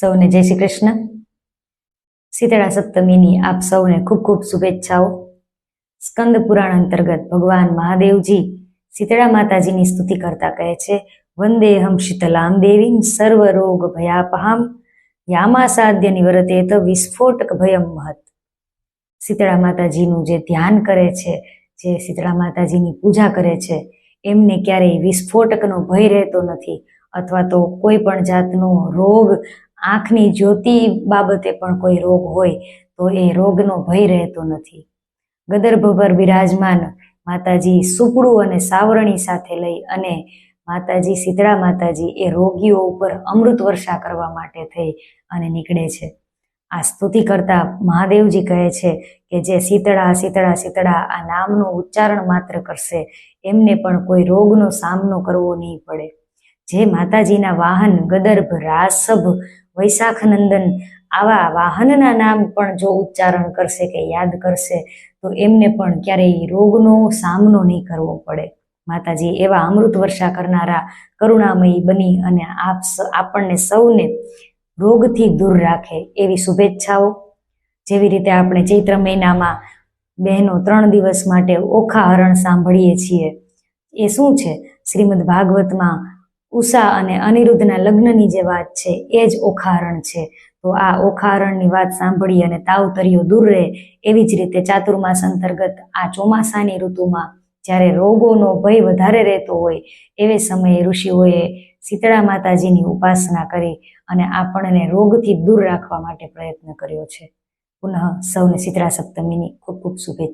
સૌને જય શ્રી કૃષ્ણ. શીતળા સપ્તમીની આપ સૌને ખૂબ ખૂબ શુભેચ્છાઓ. સ્કંદ પુરાણ અંતર્ગત ભગવાન મહાદેવજી શીતળા માતાજીની સ્તુતિ કરતા કહે છે વંદેહમ શીતલામ દેવીમ સર્વ રોગ ભયાપહામ યામા સાધ્ય તો વિસ્ફોટક ભયમ મહત. શીતળા માતાજીનું જે ધ્યાન કરે છે, જે શીતળા માતાજીની પૂજા કરે છે, એમને ક્યારેય વિસ્ફોટકનો ભય રહેતો નથી અથવા તો કોઈ પણ જાતનો રોગ આંખની જ્યોતિ બાબતે પણ કોઈ રોગ હોય તો એ રોગનો ભય રહેતો નથી. ગદર્ભ પર બિરાજમાન માતાજી સુપડું અને સાવરણી સાથે લઈ અને માતાજી શીતળા માતાજી એ રોગીઓ ઉપર અમૃત વર્ષા કરવા માટે થઈ અને નીકળે છે. આ સ્તુતિ કરતા મહાદેવજી કહે છે કે જે શીતળા શીતળા શીતળા આ નામનું ઉચ્ચારણ માત્ર કરશે, એમને પણ કોઈ રોગનો સામનો કરવો નહીં પડે. જે માતાજીના વાહન ગદર્ભ, રાસભ વૈશાખનંદન આવા વાહનના નામ પણ જો ઉચ્ચારણ કરશે કે યાદ કરશે, તો એમને પણ ક્યારેય રોગનો સામનો નહીં કરવો પડે. માતાજી, એવા અમૃત વર્ષા કરનારા કરુણામયી બની અને આપ આપણને સૌને રોગથી દૂર રાખે એવી શુભેચ્છાઓ. જેવી રીતે આપણે ચૈત્ર મહિનામાં બહેનો ત્રણ દિવસ માટે ઓખા હરણ સાંભળીએ છીએ. એ શું છે? શ્રીમદ ભાગવતમાં ઉષા અને અનિરુદ્ધના લગ્નની જે વાત છે, એ જ ઓખારણ છે. તો આ ઓખારણની વાત સાંભળી અને તાવતરીઓ દૂર રહે એવી જ રીતે ચાતુર્માસ અંતર્ગત આ ચોમાસાની ઋતુમાં જ્યારે રોગોનો ભય વધારે રહેતો હોય, એવે સમયે ઋષિઓએ શીતળા માતાજીની ઉપાસના કરી અને આપણને રોગથી દૂર રાખવા માટે પ્રયત્ન કર્યો છે. પુનઃ સૌને શીતળા સપ્તમીની ખૂબ ખૂબ શુભેચ્છા.